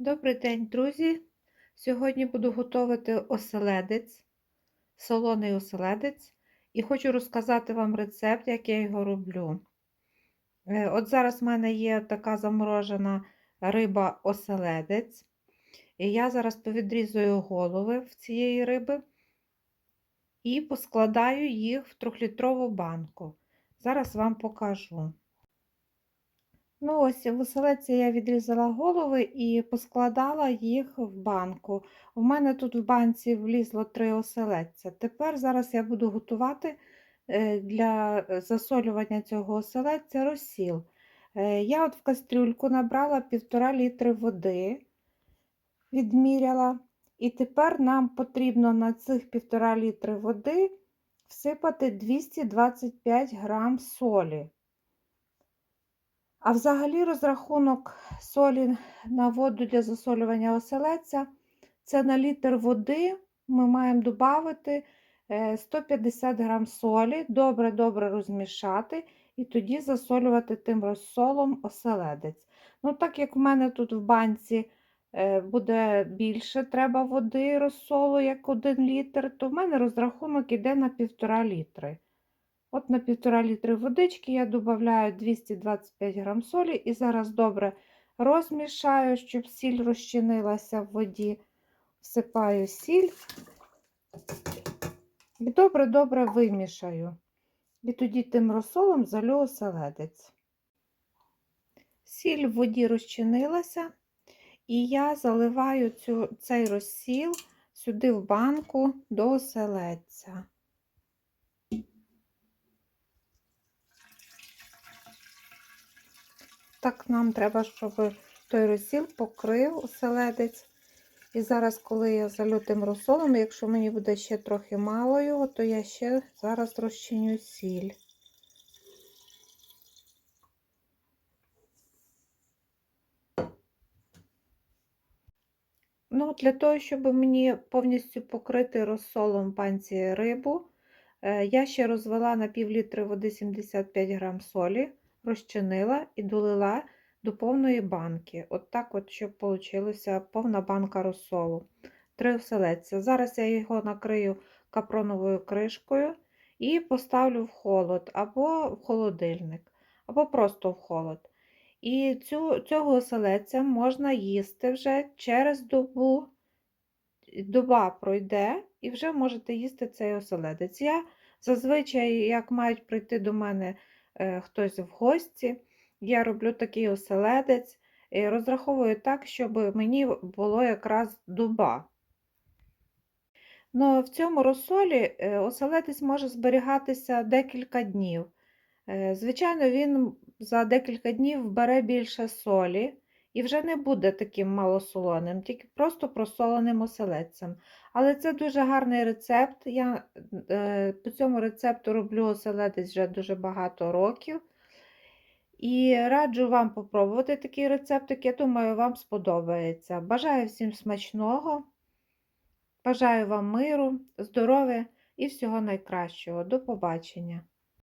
Добрий день, друзі! Сьогодні буду готувати оселедець, солоний оселедець, і хочу розказати вам рецепт, як я його роблю. Е, От зараз в мене є така заморожена риба оселедець. І я зараз повідрізую голови в цієї риби і поскладаю їх в трьохлітрову банку. Зараз вам покажу. Ну, ось в я відрізала голови і поскладала їх в банку. У мене тут в банці влізло три оселедця. Тепер зараз я буду готувати е, для засолювання цього оселедця розсіл. Е, Я от в кастрюльку набрала півтора літри води, відміряла. І тепер нам потрібно на цих півтора літри води всипати 225 грам солі. А взагалі розрахунок солі на воду для засолювання оселедця це на літр води ми маємо додати 150 грам солі, добре-добре розмішати і тоді засолювати тим розсолом оселедець. Ну, Так як в мене тут в банці буде більше треба води розсолу, як 1 літр, то в мене розрахунок іде на 1,5 літри. От на 1,5 літри водички я додаю 225 грам солі і зараз добре розмішаю, щоб сіль розчинилася в воді. Всипаю сіль і добре-добре вимішаю. І тоді тим розсолом залю оселедець. Сіль в воді розчинилася, і я заливаю цю, цей розсіл сюди в банку до оселедця. Так нам треба, щоб той розсіл покрив оселедець. І зараз, коли я залю тим розсолом, якщо мені буде ще трохи мало його, то я ще зараз розчиню сіль. Ну, Для того, щоб мені повністю покрити розсолом панці рибу, я ще розвела на пів літри води 75 грам солі розчинила і долила до повної банки. От так от, щоб вийшла повна банка розсолу. Три оселедця. Зараз я його накрию капроновою кришкою і поставлю в холод, або в холодильник, або просто в холод. І цю, цього оселедця можна їсти вже через добу. Доба пройде, і вже можете їсти цей оселедець. Я зазвичай, як мають прийти до мене хтось в гості. Я роблю такий оселедець, і розраховую так, щоб мені було якраз дуба. Ну, В цьому розсолі е, оселедець може зберігатися декілька днів. Е, звичайно, він за декілька днів бере більше солі і вже не буде таким малосолоним, тільки просто просоленим оселедцем. Але це дуже гарний рецепт. Я е, по цьому рецепту роблю оселедець вже дуже багато років. І раджу вам попробувати такий рецептик, я думаю, вам сподобається. Бажаю всім смачного, бажаю вам миру, здоров'я і всього найкращого. До побачення!